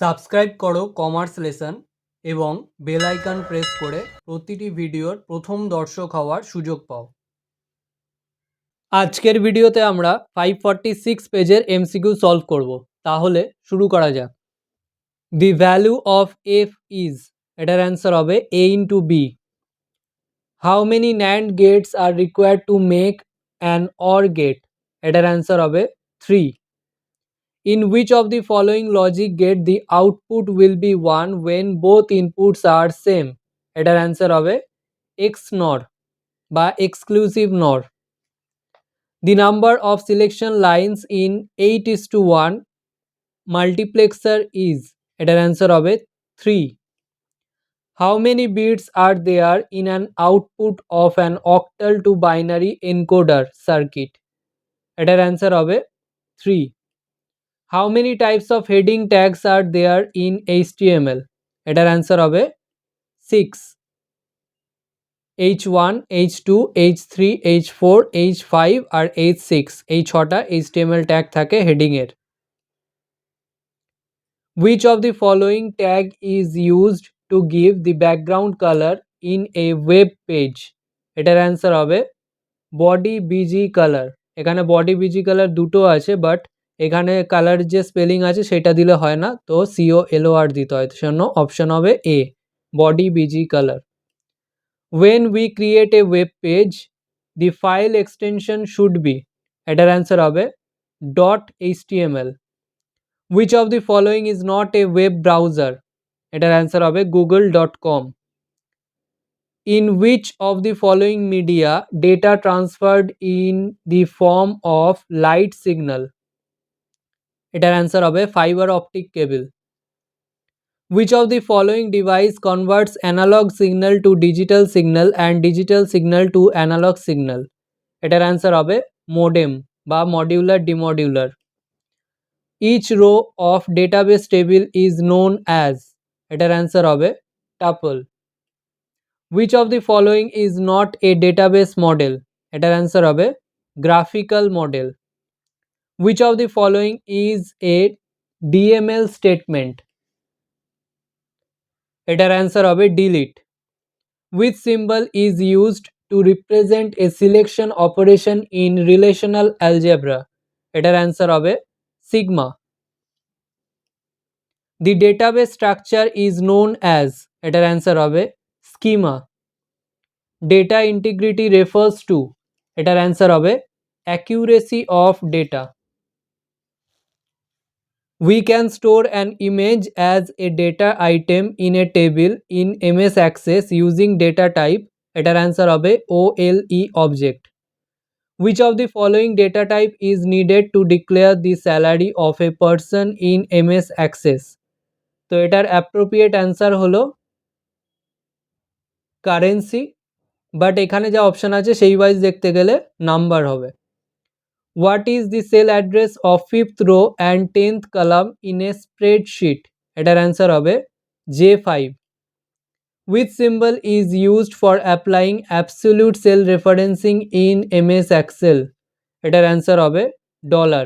Subscribe করো commerce lesson এবং bell icon press করে প্রতিটি ভিডিওর প্রথম দর্শক হওয়ার সুযোগ পাও। আজকের ভিডিওতে আমরা ফাইভ ফর্টি সিক্স পেজের এমসিকিউ সলভ করব। তাহলে শুরু করা যাক। The value of F is এটার অ্যান্সার হবে A into B how many NAND gates are required to make an OR gate এটার অ্যান্সার হবে three In which of the following logic gate the output will be 1 when both inputs are same? এটার answer হবে x নর বা exclusive নর The number of selection lines in 8 is to 1 multiplexer is এটার answer হবে 3 How many bits are there in an output of an octal to binary encoder circuit? এটার answer হবে 3 How many types of heading tags are there in HTML? এটার answer হবে 6 H1, H2, H3, H4, H5 আর H6 এই ছটা HTML tag থাকে heading এর Which of the following tag is used to give the background color in a web page? এটার answer হবে body BG colour এখানে body BG colour দুটো আছে but এখানে কালার যে স্পেলিং আছে সেটা দিলে হয় না, তো সিও এলও আর দিতে হয়। সেজন্য অপশন হবে A body BG colour when we create a web page the file extension should be এটার অ্যান্সার হবে dot HTML which of the following is not a web browser এটার অ্যান্সার হবে Google dot com in which of the following media data transferred in the form of light signal এটার answer হবে fibre optic cable which of the following device converts analog signal to digital signal and digital signal to analog signal এটার answer হবে modem বা modulator demodulator each row of database table is known as এটার answer হবে tuple which of the following is not a database model এটার answer হবে graphical model which of the following is a DML statement এটার answer হবে delete which symbol is used to represent a selection operation in relational algebra এটার answer হবে sigma the database structure is known as এটার answer হবে schema data integrity refers to এটার answer হবে accuracy of data We can store an image as a data item in a table in MS Access using data type এটার answer হবে OLE object. Which of the following data type is needed to declare the salary of a person in MS Access? তো এটার appropriate answer হলো currency but এখানে যা option আছে সেই wise দেখতে গেলে নাম্বার হবে What is the cell address of fifth row and tenth column in a spreadsheet? এটার অ্যান্সার হবে J5. Which symbol is used for applying absolute cell referencing in MS Excel? এটার answer হবে dollar